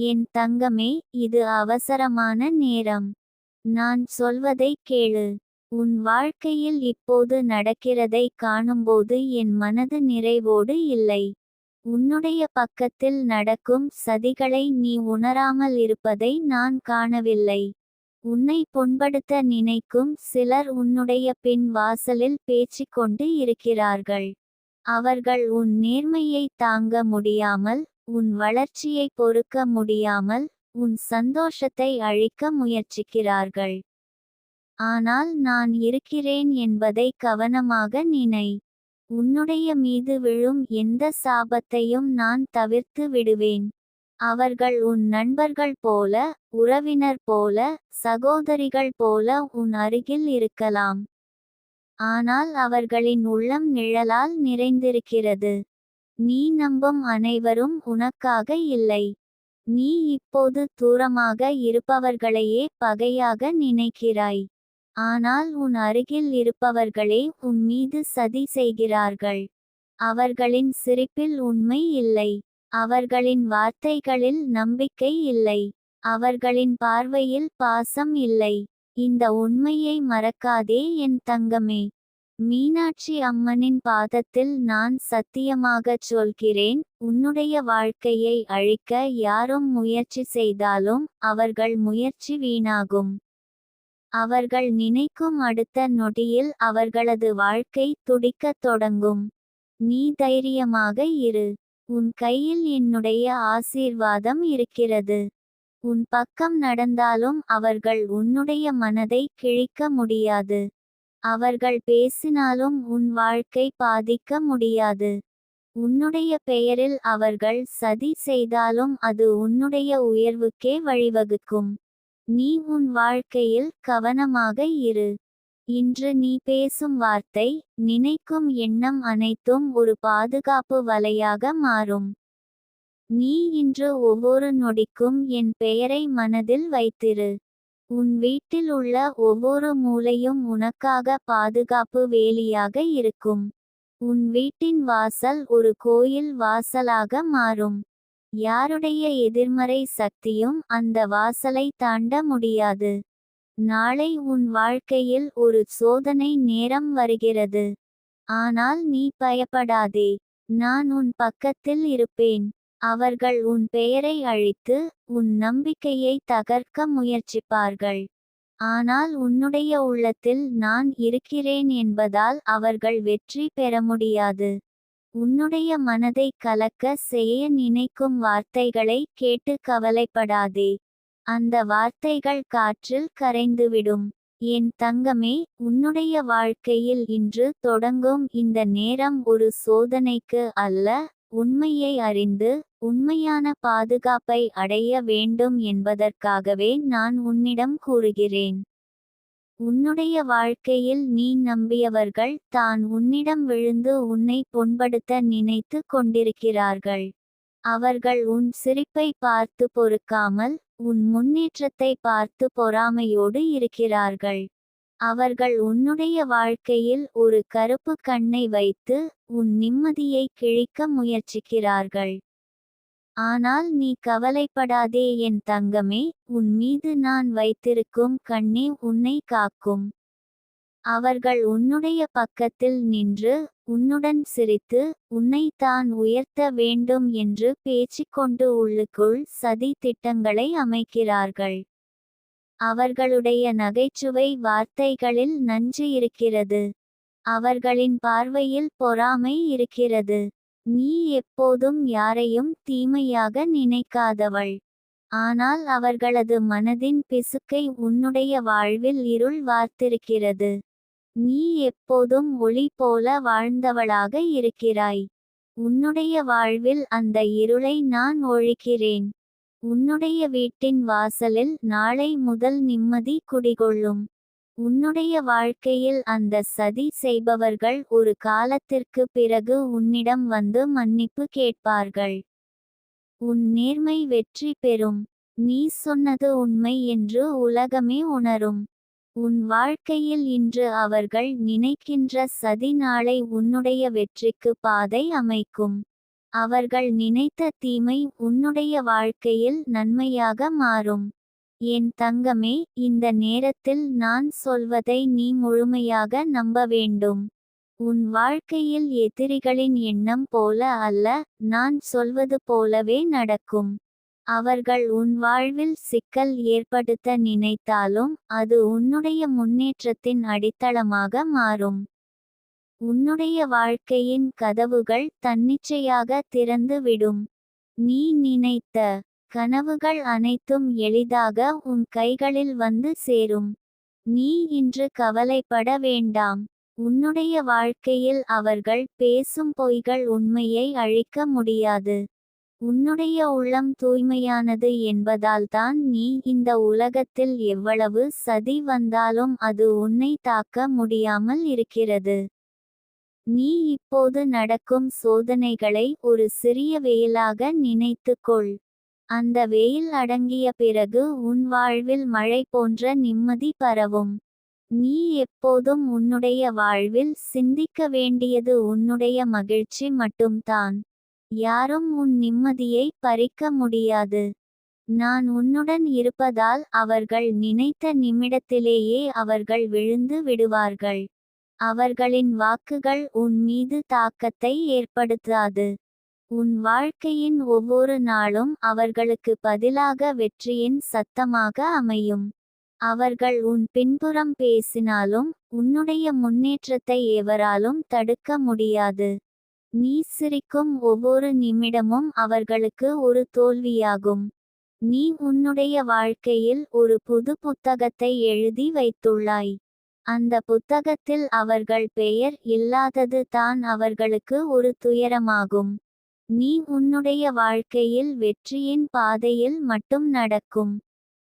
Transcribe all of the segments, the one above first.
என் தங்கமே இது அவசரமான நேரம். நான் சொல்வதை கேளு. உன் வாழ்க்கையில் இப்போது நடக்கிறதை காணும்போது என் மனது நிறைவோடு இல்லை. உன்னுடைய பக்கத்தில் நடக்கும் சதிகளை நீ உணராமல் இருப்பதை நான் காணவில்லை. உன்னை புண்படுத்த நினைக்கும் சிலர் உன்னுடைய பின் வாசலில் பேச்சிக்கொண்டு இருக்கிறார்கள். அவர்கள் உன் நேர்மையை தாங்க முடியாமல் உன் வளர்ச்சியை பொறுக்க முடியாமல் உன் சந்தோஷத்தை அழிக்க முயற்சிக்கிறார்கள். ஆனால் நான் இருக்கிறேன் என்பதை கவனமாக நினை. உன்னுடைய மீது விழும் எந்த சாபத்தையும் நான் தவிர்த்து விடுவேன். அவர்கள் உன் நண்பர்கள் போல உறவினர் போல சகோதரிகள் போல உன் அருகில் இருக்கலாம். ஆனால் அவர்களின் உள்ளம் நிழலால் நிறைந்திருக்கிறது. நீ நம்பும் அனைவரும் உனக்காக இல்லை. நீ இப்போது தூரமாக இருப்பவர்களையே பகையாக நினைக்கிறாய். ஆனால் உன் அருகில் இருப்பவர்களே உன் மீது சதி செய்கிறார்கள். அவர்களின் சிரிப்பில் உண்மை இல்லை. அவர்களின் வார்த்தைகளில் நம்பிக்கை இல்லை. அவர்களின் பார்வையில் பாசம் இல்லை. இந்த உண்மையை மறக்காதே என் தங்கமே. மீனாட்சி அம்மனின் பாதத்தில் நான் சத்தியமாகச் சொல்கிறேன் உன்னுடைய வாழ்க்கையை அழிக்க யாரும் முயற்சி செய்தாலும் அவர்கள் முயற்சி வீணாகும். அவர்கள் நினைக்கும் அடுத்த நொடியில் அவர்களது வாழ்க்கை துடிக்கத் தொடங்கும். நீ தைரியமாக இரு. உன் கையில் என்னுடைய ஆசீர்வாதம் இருக்கிறது. உன் பக்கம் நடந்தாலும் அவர்கள் உன்னுடைய மனதை கிழிக்க முடியாது. அவர்கள் பேசினாலும் உன் வாழ்க்கை பாதிக்க முடியாது. உன்னுடைய பெயரில் அவர்கள் சதி செய்தாலும் அது உன்னுடைய உயர்வுக்கே வழிவகுக்கும். நீ உன் வாழ்க்கையில் கவனமாக இரு. இன்று நீ பேசும் வார்த்தை நினைக்கும் எண்ணம் அனைத்தும் ஒரு பாதுகாப்பு வலையாக மாறும். நீ இன்று ஒவ்வொரு நொடிக்கும் என் பெயரை மனதில் வைத்திரு. உன் வீட்டில் உள்ள ஒவ்வொரு மூலையும் உனக்காக பாதுகாப்பு வேலியாக இருக்கும். உன் வீட்டின் வாசல் ஒரு கோயில் வாசலாக மாறும். யாருடைய எதிர்மறை சக்தியும் அந்த வாசலை தாண்ட முடியாது. நாளை உன் வாழ்க்கையில் ஒரு சோதனை நேரம் வருகிறது. ஆனால் நீ பயப்படாதே. நான் உன் பக்கத்தில் இருப்பேன். அவர்கள் உன் பெயரை அழித்து உன் நம்பிக்கையை தகர்க்க முயற்சிப்பார்கள். ஆனால் உன்னுடைய உள்ளத்தில் நான் இருக்கிறேன் என்பதால் அவர்கள் வெற்றி பெற முடியாது. உன்னுடைய மனதை கலக்க செய்ய நினைக்கும் வார்த்தைகளை கேட்டு கவலைப்படாதே. அந்த வார்த்தைகள் காற்றில் கரைந்துவிடும். என் தங்கமே உன்னுடைய வாழ்க்கையில் இன்று தொடங்கும் இந்த நேரம் ஒரு சோதனைக்கு அல்ல உண்மையை அறிந்து உண்மையான பாதுகாப்பை அடைய வேண்டும் என்பதற்காகவே நான் உன்னிடம் கூறுகிறேன். உன்னுடைய வாழ்க்கையில் நீ நம்பியவர்கள் தான் உன்னிடம் விழுந்து உன்னை புண்படுத்த நினைத்து கொண்டிருக்கிறார்கள். அவர்கள் உன் சிரிப்பை பார்த்து பொறுக்காமல் உன் முன்னேற்றத்தை பார்த்து பொறாமையோடு இருக்கிறார்கள். அவர்கள் உன்னுடைய வாழ்க்கையில் ஒரு கருப்பு கண்ணை வைத்து உன் நிம்மதியை கிழிக்க முயற்சிக்கிறார்கள். ஆனால் நீ கவலைப்படாதே என் தங்கமே உன் மீது நான் வைத்திருக்கும் கண்ணே உன்னை காக்கும். அவர்கள் உன்னுடைய பக்கத்தில் நின்று உன்னுடன் சிரித்து உன்னை தான் உயர்த்த வேண்டும் என்று பேச்சிக்கொண்டு உள்ளுக்குள் சதி திட்டங்களை அமைக்கிறார்கள். அவர்களுடைய நகைச்சுவை வார்த்தைகளில் நஞ்சு இருக்கிறது. அவர்களின் பார்வையில் பொறாமை இருக்கிறது. நீ எப்போதும் யாரையும் தீமையாக நினைக்காதவள். ஆனால் அவர்களது மனதின் பிசுக்கை உன்னுடைய வாழ்வில் இருள் வார்த்திருக்கிறது. நீ எப்போதும் ஒளி போல வாழ்ந்தவளாக இருக்கிறாய். உன்னுடைய வாழ்வில் அந்த இருளை நான் ஒழிக்கிறேன். உன்னுடைய வீட்டின் வாசலில் நாளை முதல் நிம்மதி குடிகொள்ளும். உன்னுடைய வாழ்க்கையில் அந்த சதி செய்பவர்கள் ஒரு காலத்திற்கு பிறகு உன்னிடம் வந்து மன்னிப்பு கேட்பார்கள். உன் நேர்மை வெற்றி பெறும். நீ சொன்னது உண்மை என்று உலகமே உணரும். உன் வாழ்க்கையில் இன்று அவர்கள் நினைக்கின்ற சதி நாளை உன்னுடைய வெற்றிக்கு பாதை அமைக்கும். அவர்கள் நினைத்த தீமை உன்னுடைய வாழ்க்கையில் நன்மையாக மாறும். என் தங்கமே இந்த நேரத்தில் நான் சொல்வதை நீ முழுமையாக நம்ப வேண்டும். உன் வாழ்க்கையில் எதிரிகளின் எண்ணம் போல அல்ல நான் சொல்வது போலவே நடக்கும். அவர்கள் உன் வாழ்வில் சிக்கல் ஏற்படுத்த நினைத்தாலும் அது உன்னுடைய முன்னேற்றத்தின் அடித்தளமாக மாறும். உன்னுடைய வாழ்க்கையின் கதவுகள் தன்னிச்சையாக திறந்து விடும் நீ நினைத்த கனவுகள் அனைத்தும் எளிதாக உன் கைகளில் வந்து சேரும். நீ இன்று கவலைப்பட வேண்டாம். உன்னுடைய வாழ்க்கையில் அவர்கள் பேசும் பொய்கள் உண்மையை அழிக்க முடியாது. உன்னுடைய உள்ளம் தூய்மையானது என்பதால்தான் நீ இந்த உலகத்தில் எவ்வளவு சதி வந்தாலும் அது உன்னை தாக்க முடியாமல் இருக்கிறது. நீ இப்போது நடக்கும் சோதனைகளை ஒரு சிறிய வெயிலாக நினைத்துக்கொள். அந்த வெயில் அடங்கிய பிறகு உன் வாழ்வில் மழை போன்ற நிம்மதி பரவும். நீ எப்போதும் உன்னுடைய வாழ்வில் சிந்திக்க வேண்டியது உன்னுடைய மகிழ்ச்சி மட்டும்தான். யாரும் உன் நிம்மதியை பறிக்க முடியாது. நான் உன்னுடன் இருப்பதால் அவர்கள் நினைத்த நிமிடத்திலேயே அவர்கள் விழுந்து விடுவார்கள். அவர்களின் வாக்குகள் உன் மீது தாக்கத்தை ஏற்படுத்தாது. உன் வாழ்க்கையின் ஒவ்வொரு நாளும் அவர்களுக்கு பதிலாக வெற்றியின் சத்தமாக அமையும். அவர்கள் உன் பின்புறம் பேசினாலும் உன்னுடைய முன்னேற்றத்தை எவராலும் தடுக்க முடியாது. நீ சிரிக்கும் ஒவ்வொரு நிமிடமும் அவர்களுக்கு ஒரு தோல்வியாகும். நீ உன்னுடைய வாழ்க்கையில் ஒரு புது புத்தகத்தை எழுதி வைத்துள்ளாய். அந்த புத்தகத்தில் அவர்கள் பெயர் இல்லாதது தான் அவர்களுக்கு ஒரு துயரமாகும். நீ உன்னுடைய வாழ்க்கையில் வெற்றியின் பாதையில் மட்டும் நடக்கும்.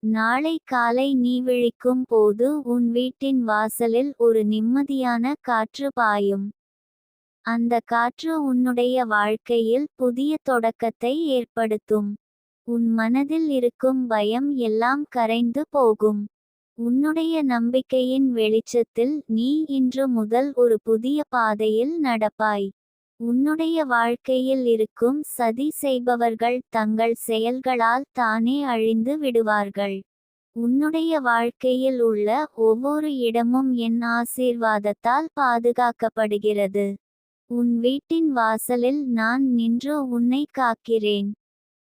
நாளை காலை நீ விழிக்கும் போது உன் வீட்டின் வாசலில் ஒரு நிம்மதியான காற்று பாயும். அந்த காற்று உன்னுடைய வாழ்க்கையில் புதிய தொடக்கத்தை ஏற்படுத்தும். உன் மனதில் இருக்கும் பயம் எல்லாம் கரைந்து போகும். உன்னுடைய நம்பிக்கையின் வெளிச்சத்தில் நீ இன்று முதல் ஒரு புதிய பாதையில் நடப்பாய். உன்னுடைய வாழ்க்கையில் இருக்கும் சதி செய்பவர்கள் தங்கள் செயல்களால் தானே அழிந்து விடுவார்கள். உன்னுடைய வாழ்க்கையில் உள்ள ஒவ்வொரு இடமும் என் ஆசீர்வாதத்தால் பாதுகாக்கப்படுகிறது. உன் வீட்டின் வாசலில் நான் நின்று உன்னை காக்கிறேன்.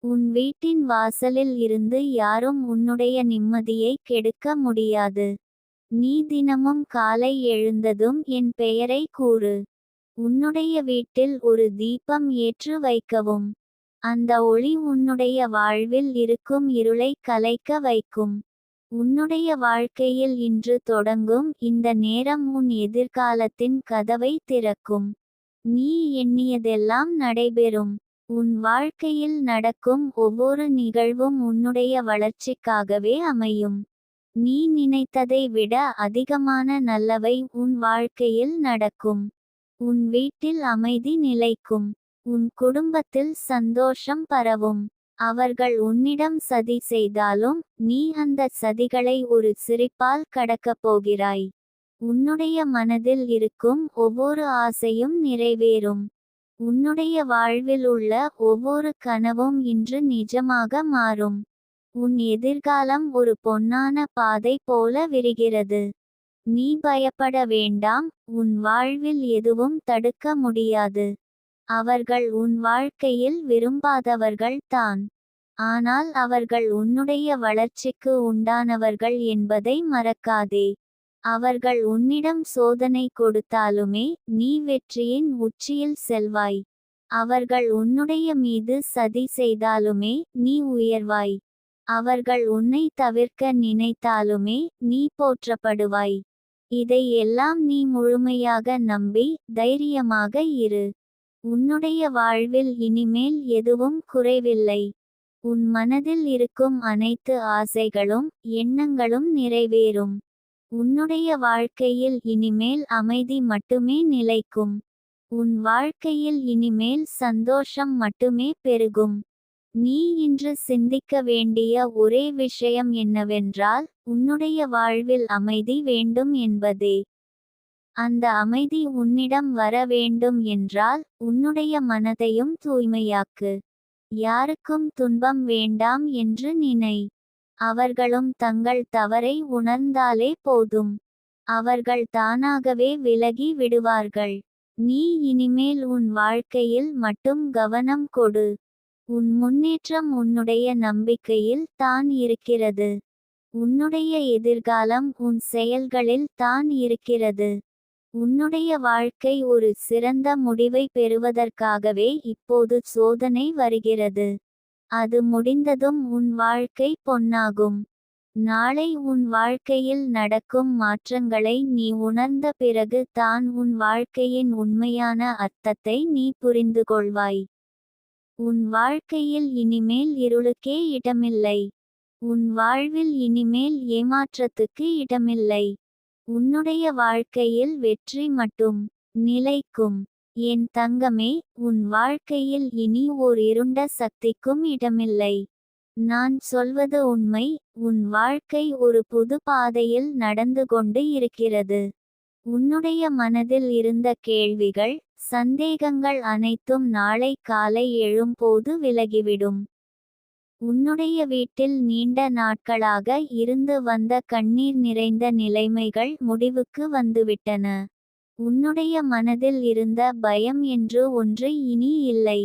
உன் வீட்டின் வாசலில் இருந்து யாரும் உன்னுடைய நிம்மதியை கெடுக்க முடியாது. நீ தினமும் காலை எழுந்ததும் என் பெயரை கூறு. உன்னுடைய வீட்டில் ஒரு தீபம் ஏற்று வைக்கவும். அந்த ஒளி உன்னுடைய வாழ்வில் இருக்கும் இருளை கலைக்க வைக்கும். உன்னுடைய வாழ்க்கையில் இன்று தொடங்கும் இந்த நேரம் உன் எதிர்காலத்தின் கதவை திறக்கும். நீ எண்ணியதெல்லாம் நடைபெறும். உன் வாழ்க்கையில் நடக்கும் ஒவ்வொரு நிகழ்வும் உன்னுடைய வளர்ச்சிக்காகவே அமையும். நீ நினைத்ததை விட அதிகமான நல்லவை உன் வாழ்க்கையில் நடக்கும். உன் வீட்டில் அமைதி நிலைக்கும். உன் குடும்பத்தில் சந்தோஷம் பரவும். அவர்கள் உன்னிடம் சதி செய்தாலும் நீ அந்த சதிகளை ஒரு சிரிப்பால் கடக்கப் போகிறாய். உன்னுடைய மனதில் இருக்கும் ஒவ்வொரு ஆசையும் நிறைவேறும். உன்னுடைய வாழ்வில் உள்ள ஒவ்வொரு கனவும் இன்று நிஜமாக மாறும். உன் எதிர்காலம் ஒரு பொன்னான பாதை போல விரிகிறது. நீ பயப்பட வேண்டாம் உன் வாழ்வில் எதுவும் தடுக்க முடியாது. அவர்கள் உன் வாழ்க்கையில் விரும்பாதவர்கள் தான். ஆனால் அவர்கள் உன்னுடைய வளர்ச்சிக்கு உண்டானவர்கள் என்பதை மறக்காதே. அவர்கள் உன்னிடம் சோதனை கொடுத்தாலுமே நீ வெற்றியின் உச்சியில் செல்வாய். அவர்கள் உன்னுடைய மீது சதி செய்தாலுமே நீ உயர்வாய். அவர்கள் உன்னை தவிர்க்க நினைத்தாலுமே நீ போற்றப்படுவாய். இதை எல்லாம் நீ முழுமையாக நம்பி தைரியமாக இரு. உன்னுடைய வாழ்வில் இனிமேல் எதுவும் குறைவில்லை. உன் மனதில் இருக்கும் அனைத்து ஆசைகளும் எண்ணங்களும் நிறைவேறும். உன்னுடைய வாழ்க்கையில் இனிமேல் அமைதி மட்டுமே நிலைக்கும். உன் வாழ்க்கையில் இனிமேல் சந்தோஷம் மட்டுமே பெருகும். நீ இன்று சிந்திக்க வேண்டிய ஒரே விஷயம் என்னவென்றால் உன்னுடைய வாழ்வில் அமைதி வேண்டும் என்பதே. அந்த அமைதி உன்னிடம் வர வேண்டும் என்றால் உன்னுடைய மனதையும் தூய்மையாக்கு. யாருக்கும் துன்பம் வேண்டாம் என்று நினை. அவர்களும் தங்கள் தவறை உணர்ந்தாலே போதும். அவர்கள் தானாகவே விலகி விடுவார்கள். நீ இனிமேல் உன் வாழ்க்கையில் மட்டும் கவனம் கொடு. உன் முன்னேற்றம் உன்னுடைய நம்பிக்கையில் தான் இருக்கிறது. உன்னுடைய எதிர்காலம் உன் செயல்களில் தான் இருக்கிறது. உன்னுடைய வாழ்க்கை ஒரு சிறந்த முடிவை பெறுவதற்காகவே இப்போது சோதனை வருகிறது. அது முடிந்ததும் உன் வாழ்க்கை பொன்னாகும். நாளை உன் வாழ்க்கையில் நடக்கும் மாற்றங்களை நீ உணர்ந்த பிறகு தான் உன் வாழ்க்கையின் உண்மையான அர்த்தத்தை நீ புரிந்து கொள்வாய் உன் வாழ்க்கையில் இனிமேல் இருளுக்கே இடமில்லை. உன் வாழ்வில் இனிமேல் ஏமாற்றத்துக்கு இடமில்லை. உன்னுடைய வாழ்க்கையில் வெற்றி மட்டும் நிலைக்கும். என் தங்கமே உன் வாழ்க்கையில் இனி ஓர் இருண்ட சக்திக்கும் இடமில்லை. நான் சொல்வது உண்மை உன் வாழ்க்கை ஒரு புது பாதையில் நடந்து கொண்டு இருக்கிறது. உன்னுடைய மனதில் இருந்த கேள்விகள் சந்தேகங்கள் அனைத்தும் நாளை காலை எழும்போது விலகிவிடும். உன்னுடைய வீட்டில் நீண்ட நாட்களாக இருந்து வந்த கண்ணீர் நிறைந்த நிலைமைகள் முடிவுக்கு வந்துவிட்டன. உன்னுடைய மனதில் இருந்த பயம் என்று ஒன்று இனி இல்லை.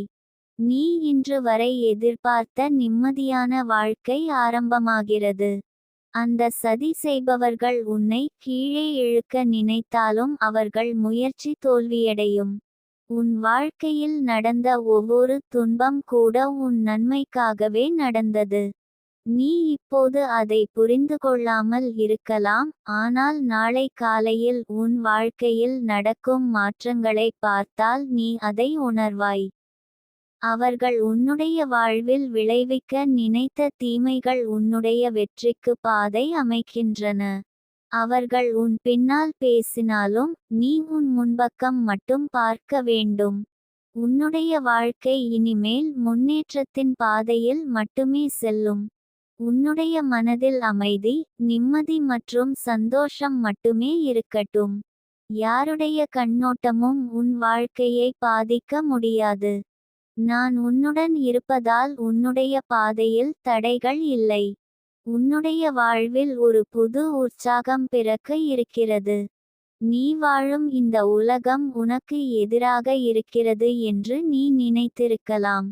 நீ இன்று வரை எதிர்பார்த்த நிம்மதியான வாழ்க்கை ஆரம்பமாகிறது. அந்த சதி செய்பவர்கள் உன்னை கீழே இழுக்க நினைத்தாலும் அவர்கள் முயற்சி தோல்வியடையும். உன் வாழ்க்கையில் நடந்த ஒவ்வொரு துன்பம் கூட உன் நன்மைக்காகவே நடந்தது. நீ இப்போது அதை புரிந்து கொள்ளாமல் இருக்கலாம் ஆனால் நாளை காலையில் உன் வாழ்க்கையில் நடக்கும் மாற்றங்களை பார்த்தால் நீ அதை உணர்வாய். அவர்கள் உன்னுடைய வாழ்வில் விளைவிக்க நினைத்த தீமைகள் உன்னுடைய வெற்றிக்கு பாதை அமைக்கின்றன. அவர்கள் உன் பின்னால் பேசினாலும் நீ உன் முன்பக்கம் மட்டும் பார்க்க வேண்டும். உன்னுடைய வாழ்க்கை இனிமேல் முன்னேற்றத்தின் பாதையில் மட்டுமே செல்லும். உன்னுடைய மனதில் அமைதி நிம்மதி மற்றும் சந்தோஷம் மட்டுமே இருக்கட்டும். யாருடைய கண்ணோட்டமும் உன் வாழ்க்கையை பாதிக்க முடியாது. நான் உன்னுடன் இருப்பதால் உன்னுடைய பாதையில் தடைகள் இல்லை. உன்னுடைய வாழ்வில் ஒரு புது உற்சாகம் பிறக்க இருக்கிறது. நீ வாழும் இந்த உலகம் உனக்கு எதிராக இருக்கிறது என்று நீ நினைத்திருக்கலாம்.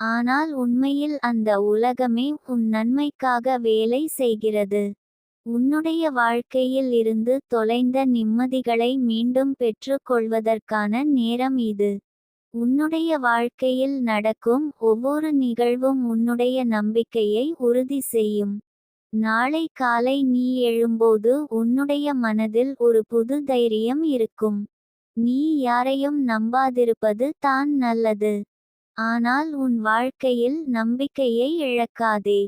ஆனால் உண்மையில் அந்த உலகமே உன் நன்மைக்காக வேலை செய்கிறது. உன்னுடைய வாழ்க்கையில் இருந்து தொலைந்த நிம்மதிகளை மீண்டும் பெற்றுக்கொள்வதற்கான நேரம் இது. உன்னுடைய வாழ்க்கையில் நடக்கும் ஒவ்வொரு நிகழ்வும் உன்னுடைய நம்பிக்கையை உறுதி செய்யும். நாளை காலை நீ எழும்போது உன்னுடைய மனதில் ஒரு புது தைரியம் இருக்கும். நீ யாரையும் நம்பாதிருப்பது தான் நல்லது. ஆனால் உன் வாழ்க்கையில் நம்பிக்கையை இழக்காதே.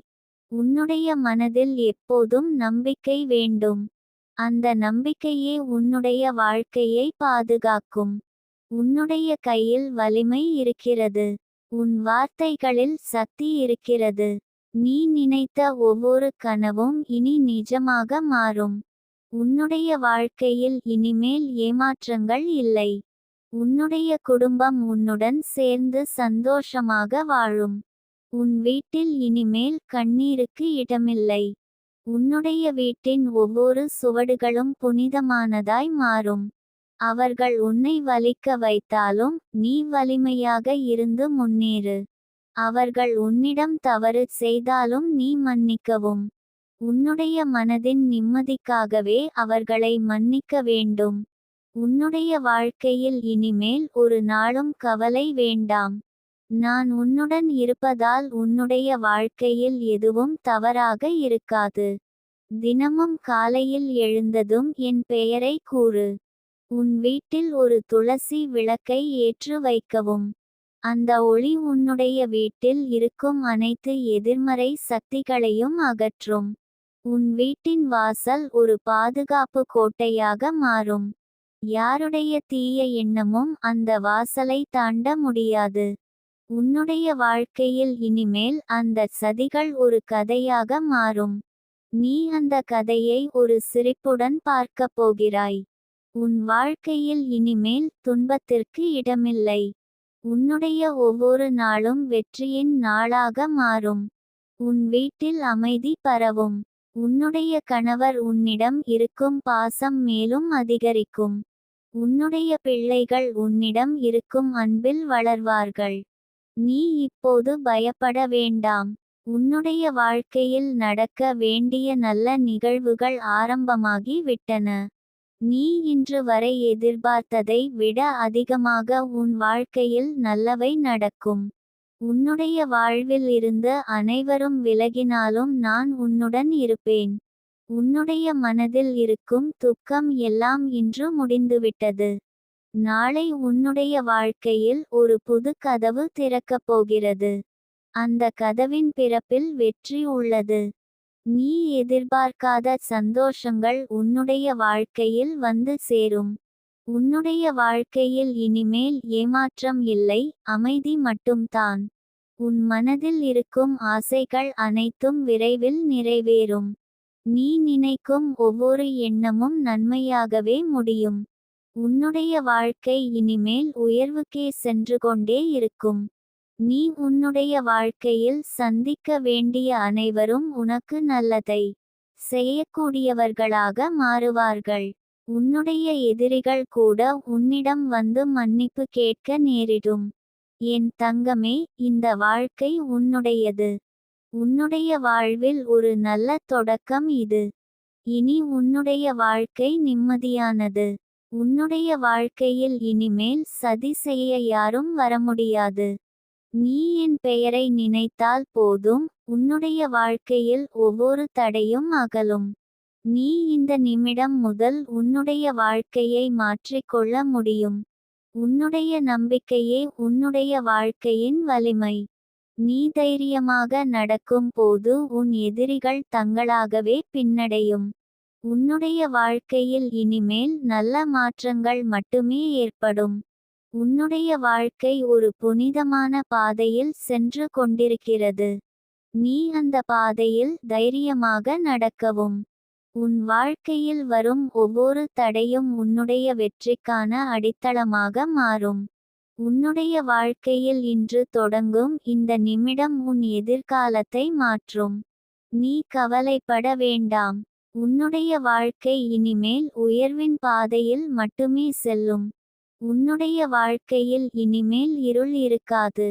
உன்னுடைய மனதில் எப்போதும் நம்பிக்கை வேண்டும். அந்த நம்பிக்கையே உன்னுடைய வாழ்க்கையை பாதுகாக்கும். உன்னுடைய கையில் வலிமை இருக்கிறது. உன் வார்த்தைகளில் சக்தி இருக்கிறது. நீ நினைத்த ஒவ்வொரு கனவும் இனி நிஜமாக மாறும். உன்னுடைய வாழ்க்கையில் இனிமேல் ஏமாற்றங்கள் இல்லை. உன்னுடைய குடும்பம் உன்னுடன் சேர்ந்து சந்தோஷமாக வாழும். உன் வீட்டில் இனிமேல் கண்ணீருக்கு இடமில்லை. உன்னுடைய வீட்டின் ஒவ்வொரு சுவடுகளும் புனிதமானதாய் மாறும். அவர்கள் உன்னை வலிக்க வைத்தாலும் நீ வலிமையாக இருந்து முன்னேறு. அவர்கள் உன்னிடம் தவறு செய்தாலும் நீ மன்னிக்கவும். உன்னுடைய மனதின் நிம்மதிக்காகவே அவர்களை மன்னிக்க வேண்டும். உன்னுடைய வாழ்க்கையில் இனிமேல் ஒரு நாளும் கவலை வேண்டாம். நான் உன்னுடன் இருப்பதால் உன்னுடைய வாழ்க்கையில் எதுவும் தவறாக இருக்காது. தினமும் காலையில் எழுந்ததும் என் பெயரை கூறு. உன் வீட்டில் ஒரு துளசி விளக்கை ஏற்று வைக்கவும். அந்த ஒளி உன்னுடைய வீட்டில் இருக்கும் அனைத்து எதிர்மறை சக்திகளையும் அகற்றும். உன் வீட்டின் வாசல் ஒரு பாதுகாப்பு கோட்டையாக மாறும். யாருடைய தீய எண்ணமும் அந்த வாசலை தாண்ட முடியாது. உன்னுடைய வாழ்க்கையில் இனிமேல் அந்த சதிகள் ஒரு கதையாக மாறும். நீ அந்த கதையை ஒரு சிரிப்புடன் பார்க்கப் போகிறாய். உன் வாழ்க்கையில் இனிமேல் துன்பத்திற்கு இடமில்லை. உன்னுடைய ஒவ்வொரு நாளும் வெற்றியின் நாளாக மாறும். உன் வீட்டில் அமைதி பரவும். உன்னுடைய கணவர் உன்னிடம் இருக்கும் பாசம் மேலும் அதிகரிக்கும். உன்னுடைய பிள்ளைகள் உன்னிடம் இருக்கும் அன்பில் வளர்வார்கள். நீ இப்போது பயப்பட வேண்டாம். உன்னுடைய வாழ்க்கையில் நடக்க வேண்டிய நல்ல நிகழ்வுகள் ஆரம்பமாகி விட்டன நீ இன்று வரை எதிர்பார்த்ததை விட அதிகமாக உன் வாழ்க்கையில் நல்லவை நடக்கும். உன்னுடைய வாழ்வில் இருந்து அனைவரும் விலகினாலும் நான் உன்னுடன் இருப்பேன். உன்னுடைய மனதில் இருக்கும் துக்கம் எல்லாம் இன்று முடிந்துவிட்டது. நாளை உன்னுடைய வாழ்க்கையில் ஒரு புது கதவு திறக்கப் போகிறது. அந்த கதவின் பிறப்பில் வெற்றி உள்ளது. நீ எதிர்பார்க்காத சந்தோஷங்கள் உன்னுடைய வாழ்க்கையில் வந்து சேரும். உன்னுடைய வாழ்க்கையில் இனிமேல் ஏமாற்றம் இல்லை அமைதி மட்டும்தான் உன் மனதில் இருக்கும் ஆசைகள் அனைத்தும் விரைவில் நிறைவேறும். நீ நினைக்கும் ஒவ்வொரு எண்ணமும் நன்மையாகவே முடியும். உன்னுடைய வாழ்க்கை இனிமேல் உயர்வுக்கே சென்று கொண்டே இருக்கும். நீ உன்னுடைய வாழ்க்கையில் சந்திக்க வேண்டிய அனைவரும் உனக்கு நல்லதை செய்யக்கூடியவர்களாக மாறுவார்கள். உன்னுடைய எதிரிகள் கூட உன்னிடம் வந்து மன்னிப்பு கேட்க நேரிடும். என் தங்கமே இந்த வாழ்க்கை உன்னுடையது. உன்னுடைய வாழ்வில் ஒரு நல்ல தொடக்கம் இது. இனி உன்னுடைய வாழ்க்கை நிம்மதியானது. உன்னுடைய வாழ்க்கையில் இனிமேல் சதி செய்ய யாரும் வர முடியாது நீ என் பெயரை நினைத்தால் போதும் உன்னுடைய வாழ்க்கையில் ஒவ்வொரு தடையும் அகலும். நீ இந்த நிமிடம் முதல் உன்னுடைய வாழ்க்கையை மாற்றிக்கொள்ள முடியும். உன்னுடைய நம்பிக்கையே உன்னுடைய வாழ்க்கையின் வலிமை. நீ தைரியமாக நடக்கும் போது உன் எதிரிகள் தங்களாகவே பின்னடையும். உன்னுடைய வாழ்க்கையில் இனிமேல் நல்ல மாற்றங்கள் மட்டுமே ஏற்படும். உன்னுடைய வாழ்க்கை ஒரு புனிதமான பாதையில் சென்று கொண்டிருக்கிறது. நீ அந்த பாதையில் தைரியமாக நடக்கவும். உன் வாழ்க்கையில் வரும் ஒவ்வொரு தடையும் உன்னுடைய வெற்றிக்கான அடித்தளமாக மாறும். உன்னுடைய வாழ்க்கையில் இன்று தொடங்கும் இந்த நிமிடம் உன் எதிர்காலத்தை மாற்றும். நீ கவலைப்பட வேண்டாம். உன்னுடைய வாழ்க்கை இனிமேல் உயர்வின் பாதையில் மட்டுமே செல்லும். உன்னுடைய வாழ்க்கையில் இனிமேல் இருள் இருக்காது.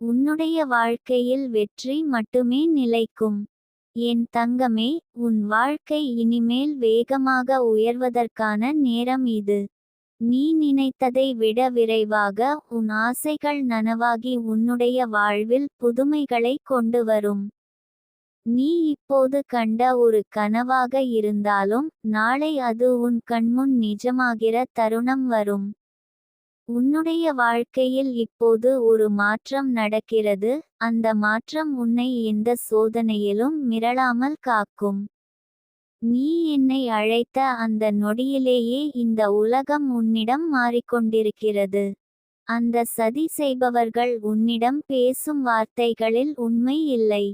உன்னுடைய வாழ்க்கையில் வெற்றி மட்டுமே நிலைக்கும். என் தங்கமே உன் வாழ்க்கை இனிமேல் வேகமாக உயர்வதற்கான நேரம் இது. நீ நினைத்ததை விட விரைவாக உன் ஆசைகள் நனவாகி உன்னுடைய வாழ்வில் புதுமைகளை கொண்டு வரும். நீ இப்போது கண்ட ஒரு கனவாக இருந்தாலும் நாளை அது உன் கண்முன் நிஜமாகிற தருணம் வரும். உன்னுடைய வாழ்க்கையில் இப்போது ஒரு மாற்றம் நடக்கிறது. அந்த மாற்றம் உன்னை எந்த சோதனையிலும் மிரளாமல் காக்கும். நீ என்னை அழைத்த அந்த நொடியிலேயே இந்த உலகம் உன்னிடம் மாறிக்கொண்டிருக்கிறது. அந்த சதி செய்பவர்கள் உன்னிடம் பேசும் வார்த்தைகளில் உண்மை இல்லை.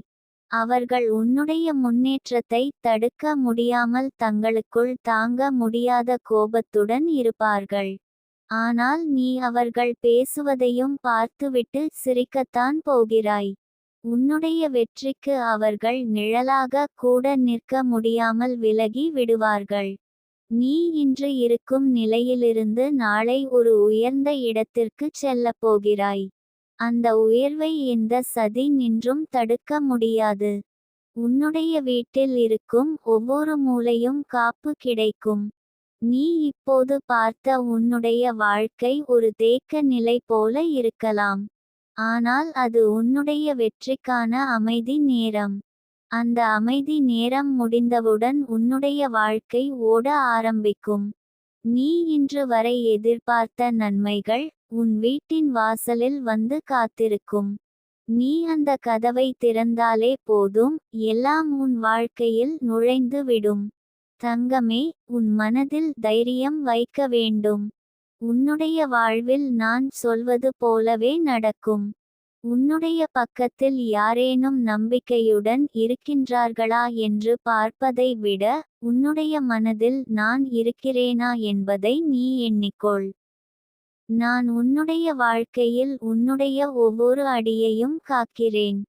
அவர்கள் உன்னுடைய முன்னேற்றத்தை தடுக்க முடியாமல் தங்களுக்குள் தாங்க முடியாத கோபத்துடன் இருப்பார்கள். ஆனால் நீ அவர்கள் பேசுவதையும் பார்த்துவிட்டு சிரிக்கத்தான் போகிறாய். உன்னுடைய வெற்றிக்கு அவர்கள் நிழலாக கூட நிற்க முடியாமல் விலகி விடுவார்கள். நீ இன்று இருக்கும் நிலையிலிருந்து நாளை ஒரு உயர்ந்த இடத்திற்கு செல்லப் போகிறாய். அந்த உயர்வை எந்த சதி நின்றும் தடுக்க முடியாது. உன்னுடைய வீட்டில் இருக்கும் ஒவ்வொரு மூலையும் காப்பு கிடைக்கும். நீ இப்போது பார்த்த உன்னுடைய வாழ்க்கை ஒரு தேக்க நிலை போல இருக்கலாம். ஆனால் அது உன்னுடைய வெற்றிக்கான அமைதி நேரம். அந்த அமைதி நேரம் முடிந்தவுடன் உன்னுடைய வாழ்க்கை ஓட ஆரம்பிக்கும். நீ இன்று வரை எதிர்பார்த்த நன்மைகள் உன் வீட்டின் வாசலில் வந்து காத்திருக்கும். நீ அந்த கதவை திறந்தாலே போதும் எல்லாம் உன் வாழ்க்கையில் நுழைந்து விடும் தங்கமே உன் மனதில் தைரியம் வைக்க வேண்டும். உன்னுடைய வாழ்வில் நான் சொல்வது போலவே நடக்கும். உன்னுடைய பக்கத்தில் யாரேனும் நம்பிக்கையுடன் இருக்கின்றார்களா என்று பார்ப்பதை விட உன்னுடைய மனதில் நான் இருக்கிறேனா என்பதை நீ எண்ணிக்கொள். நான் உன்னுடைய வாழ்க்கையில் உன்னுடைய ஒவ்வொரு அடியையும் காக்கிறேன்.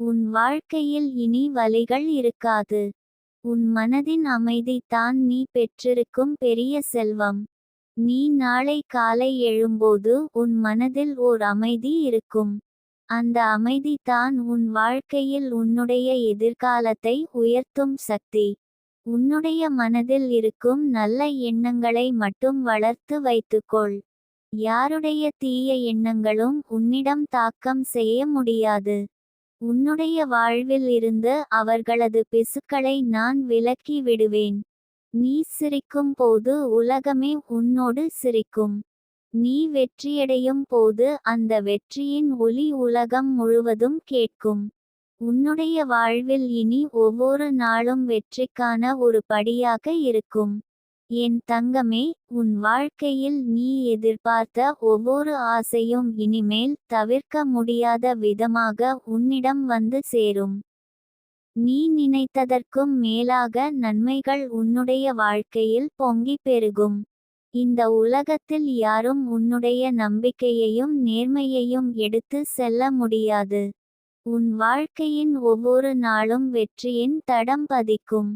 உன் வாழ்க்கையில் இனி வலிகள் இருக்காது. உன் மனதின் அமைதி தான் நீ பெற்றிருக்கும் பெரிய செல்வம். நீ நாளை காலை எழும்போது உன் மனதில் ஓர் அமைதி இருக்கும். அந்த அமைதி தான் உன் வாழ்க்கையில் உன்னுடைய எதிர்காலத்தை உயர்த்தும் சக்தி. உன்னுடைய மனதில் இருக்கும் நல்ல எண்ணங்களை மட்டும் வளர்த்து வைத்துக்கொள். யாருடைய தீய எண்ணங்களும் உன்னிடம் தாக்கம் செய்ய முடியாது. உன்னுடைய வாழ்வில் இருந்து அவர்களது பிசுக்களை நான் விலக்கி விடுவேன். நீ சிரிக்கும் போது உலகமே உன்னோடு சிரிக்கும். நீ வெற்றியடையும் போது அந்த வெற்றியின் ஒலி உலகம் முழுவதும் கேட்கும். உன்னுடைய வாழ்வில் இனி ஒவ்வொரு நாளும் வெற்றிக்கான ஒரு படியாக இருக்கும். என் தங்கமே உன் வாழ்க்கையில் நீ எதிர்பார்த்த ஒவ்வொரு ஆசையும் இனிமேல் தவிர்க்க முடியாத விதமாக உன்னிடம் வந்து சேரும். நீ நினைத்ததற்கும் மேலாக நன்மைகள் உன்னுடைய வாழ்க்கையில் பொங்கி பெருகும். இந்த உலகத்தில் யாரும் உன்னுடைய நம்பிக்கையையும் நேர்மையையும் எடுத்து செல்ல முடியாது. உன் வாழ்க்கையின் ஒவ்வொரு நாளும் வெற்றியின் தடம் பதிக்கும்.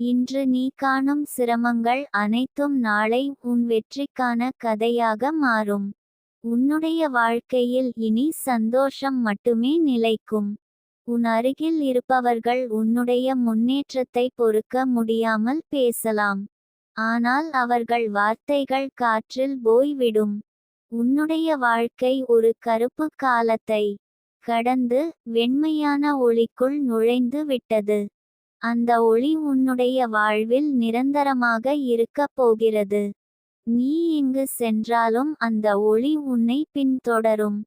இன்று நீ காணும் சிரமங்கள் அனைத்தும் நாளை உன் வெற்றிக்கான கதையாக மாறும். உன்னுடைய வாழ்க்கையில் இனி சந்தோஷம் மட்டுமே நிலைக்கும். உன் அருகில் இருப்பவர்கள் உன்னுடைய முன்னேற்றத்தை பொறுக்க முடியாமல் பேசலாம். ஆனால் அவர்கள் வார்த்தைகள் காற்றில் போய்விடும். உன்னுடைய வாழ்க்கை ஒரு கருப்பு காலத்தை கடந்து வெண்மையான ஒளிக்குள் நுழைந்து விட்டது. அந்த ஒளி உன்னுடைய வாழ்வில் நிரந்தரமாக இருக்கப் போகிறது. நீ எங்கு சென்றாலும் அந்த ஒளி உன்னை பின்தொடரும்.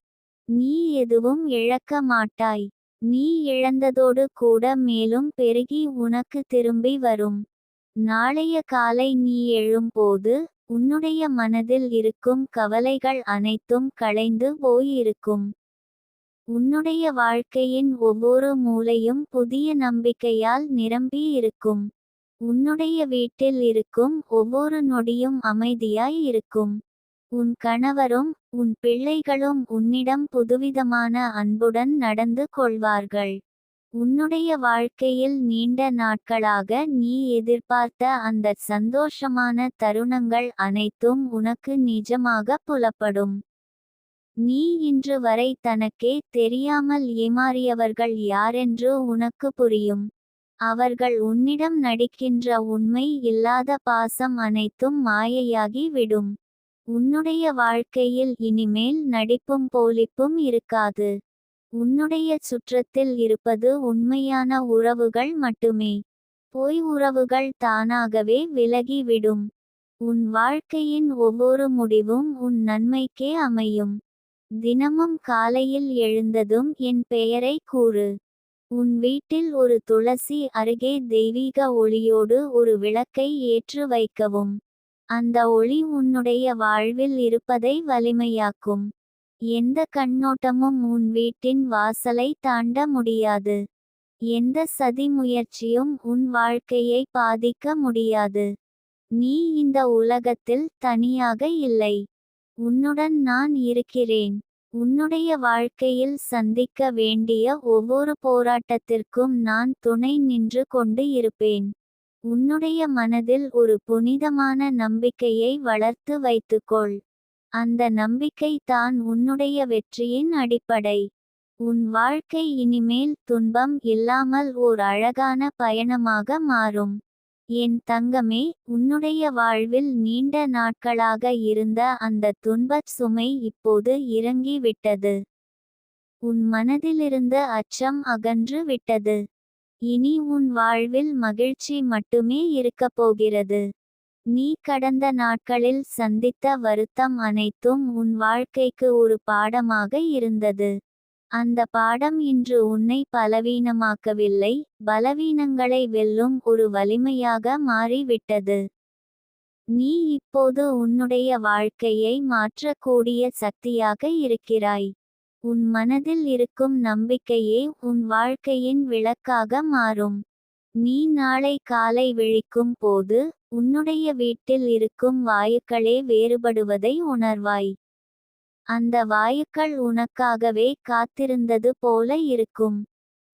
நீ எதுவும் இழக்க மாட்டாய். நீ இழந்ததோடு கூட மேலும் பெருகி உனக்கு திரும்பி வரும். நாளைய காலை நீ எழும்போது உன்னுடைய மனதில் இருக்கும் கவலைகள் அனைத்தும் களைந்து போயிருக்கும். உன்னுடைய வாழ்க்கையின் ஒவ்வொரு மூலையும் புதிய நம்பிக்கையால் நிரம்பி இருக்கும். உன்னுடைய வீட்டில் இருக்கும் ஒவ்வொரு நொடியும் அமைதியாய் இருக்கும். உன் கணவரும் உன் பிள்ளைகளும் உன்னிடம் புதுவிதமான அன்புடன் நடந்து கொள்வார்கள். உன்னுடைய வாழ்க்கையில் நீண்ட நாட்களாக நீ எதிர்பார்த்த அந்த சந்தோஷமான தருணங்கள் அனைத்தும் உனக்கு நிஜமாக புலப்படும். நீ இன்று வரை தனக்கே தெரியாமல் ஏமாறியவர்கள் யாரென்று உனக்கு புரியும். அவர்கள் உன்னிடம் நடிக்கின்ற உண்மை இல்லாத பாசம் அனைத்தும் மாயையாகி விடும். உன்னுடைய வாழ்க்கையில் இனிமேல் நடிப்பும் போலிப்பும் இருக்காது. உன்னுடைய சுற்றத்தில் இருப்பது உண்மையான உறவுகள் மட்டுமே. பொய் உறவுகள் தானாகவே விலகிவிடும் உன் வாழ்க்கையின் ஒவ்வொரு முடிவும் உன் நன்மைக்கே அமையும். தினமும் காலையில் எழுந்ததும் என் பெயரை கூறு. உன் வீட்டில் ஒரு துளசி அருகே தெய்வீக ஒளியோடு ஒரு விளக்கை ஏற்று வைக்கவும். அந்த ஒளி உன்னுடைய வாழ்வில் இருப்பதை வலிமையாக்கும். எந்த கண்ணோட்டமும் உன் வீட்டின் வாசலை தாண்ட முடியாது. எந்த சதி முயற்சியும் உன் வாழ்க்கையை பாதிக்க முடியாது. நீ இந்த உலகத்தில் தனியாக இல்லை. உன்னுடன் நான் இருக்கிறேன். உன்னுடைய வாழ்க்கையில் சந்திக்க வேண்டிய ஒவ்வொரு போராட்டத்திற்கும் நான் துணை நின்று கொண்டு இருப்பேன். உன்னுடைய மனதில் ஒரு புனிதமான நம்பிக்கையை வளர்த்து வைத்துக்கொள். அந்த நம்பிக்கை தான் உன்னுடைய வெற்றியின் அடிப்படை. உன் வாழ்க்கை இனிமேல் துன்பம் இல்லாமல் ஓர் அழகான பயணமாக மாறும். என் தங்கமே உன்னுடைய வாழ்வில் நீண்ட நாட்களாக இருந்த அந்த துன்பச் சுமை இப்போது இறங்கி விட்டது உன் மனதிலிருந்த அச்சம் அகன்று விட்டது. இனி உன் வாழ்வில் மகிழ்ச்சி மட்டுமே இருக்கப் போகிறது. நீ கடந்த நாட்களில் சந்தித்த வருத்தம் அனைத்தும் உன் வாழ்க்கைக்கு ஒரு பாடமாக இருந்தது. அந்த பாடம் இன்று உன்னை பலவீனமாக்கவில்லை பலவீனங்களை வெல்லும் ஒரு வலிமையாக மாறிவிட்டது. நீ இப்போது உன்னுடைய வாழ்க்கையை மாற்றக்கூடிய சக்தியாக இருக்கிறாய். உன் மனதில் இருக்கும் நம்பிக்கையே உன் வாழ்க்கையின் விளக்காக மாறும். நீ நாளை காலை விழிக்கும் போது உன்னுடைய வீட்டில் இருக்கும் வாயுக்களே வேறுபடுவதை உணர்வாய். அந்த வாயுக்கள் உனக்காகவே காத்திருந்தது போல இருக்கும்.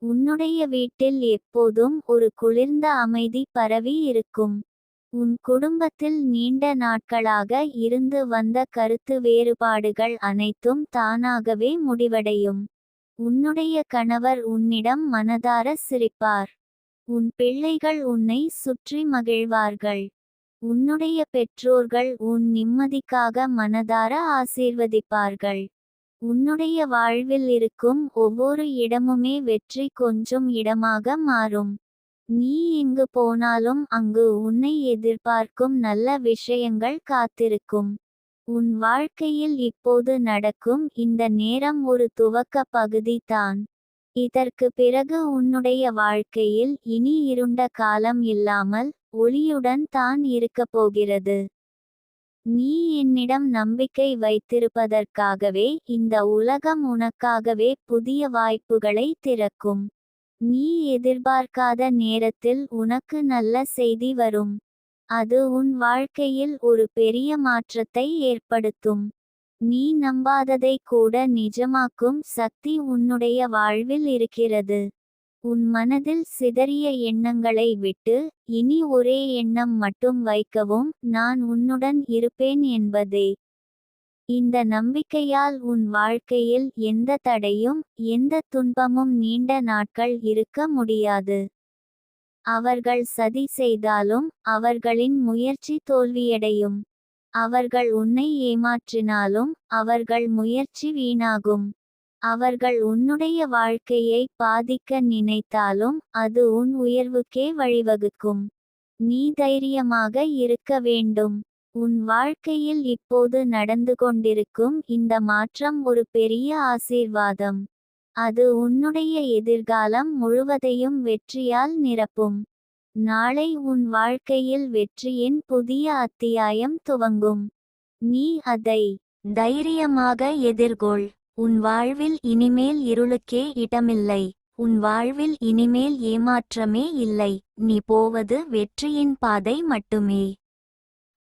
உன்னுடைய வீட்டில் எப்போதும் ஒரு குளிர்ந்த அமைதி பரவி இருக்கும். உன் குடும்பத்தில் நீண்ட நாட்களாக இருந்து வந்த கருத்து வேறுபாடுகள் அனைத்தும் தானாகவே முடிவடையும். உன்னுடைய கணவர் உன்னிடம் மனதார சிரிப்பார். உன் பிள்ளைகள் உன்னை சுற்றி மகிழ்வார்கள். உன்னுடைய பெற்றோர்கள் உன் நிம்மதிக்காக மனதார ஆசீர்வதிப்பார்கள். உன்னுடைய வாழ்வில் இருக்கும் ஒவ்வொரு இடமுமே வெற்றி கொஞ்சம் இடமாக மாறும். நீ எங்கு போனாலும் அங்கு உன்னை எதிர்பார்க்கும் நல்ல விஷயங்கள் காத்திருக்கும். உன் வாழ்க்கையில் இப்போது நடக்கும் இந்த நேரம் ஒரு துவக்க பகுதி தான். இதற்கு பிறகு உன்னுடைய வாழ்க்கையில் இனி இருண்ட காலம் இல்லாமல் ஒளியுடன் தான் இருக்கப் போகிறது. நீ என்னிடம் நம்பிக்கை வைத்திருப்பதற்காகவே இந்த உலகம் உனக்காகவே புதிய வாய்ப்புகளை திறக்கும். நீ எதிர்பார்க்காத நேரத்தில் உனக்கு நல்ல செய்தி வரும். அது உன் வாழ்க்கையில் ஒரு பெரிய மாற்றத்தை ஏற்படுத்தும். நீ நம்பாததை கூட நிஜமாக்கும் சக்தி உன்னுடைய வாழ்வில் இருக்கிறது. உன் மனதில் சிதறிய எண்ணங்களை விட்டு இனி ஒரே எண்ணம் மட்டும் வைக்கவும் நான் உன்னுடன் இருப்பேன் என்பதே. இந்த நம்பிக்கையால் உன் வாழ்க்கையில் எந்த தடையும் எந்த துன்பமும் நீண்ட நாட்கள் இருக்க முடியாது. அவர்கள் சதி செய்தாலும் அவர்களின் முயற்சி தோல்வியடையும். அவர்கள் உன்னை ஏமாற்றினாலும் அவர்கள் முயற்சி வீணாகும். அவர்கள் உன்னுடைய வாழ்க்கையை பாதிக்க நினைத்தாலும் அது உன் உயர்வுக்கே வழிவகுக்கும். நீ தைரியமாக இருக்க வேண்டும். உன் வாழ்க்கையில் இப்போது நடந்து கொண்டிருக்கும் இந்த மாற்றம் ஒரு பெரிய ஆசீர்வாதம். அது உன்னுடைய எதிர்காலம் முழுவதையும் வெற்றியால் நிரப்பும். நாளை உன் வாழ்க்கையில் வெற்றியின் புதிய அத்தியாயம் துவங்கும். நீ அதை தைரியமாக எதிர்கொள். உன் வாழ்வில் இனிமேல் இருளுக்கே இடமில்லை. உன் வாழ்வில் இனிமேல் ஏமாற்றமே இல்லை. நீ போவது வெற்றியின் பாதை மட்டுமே.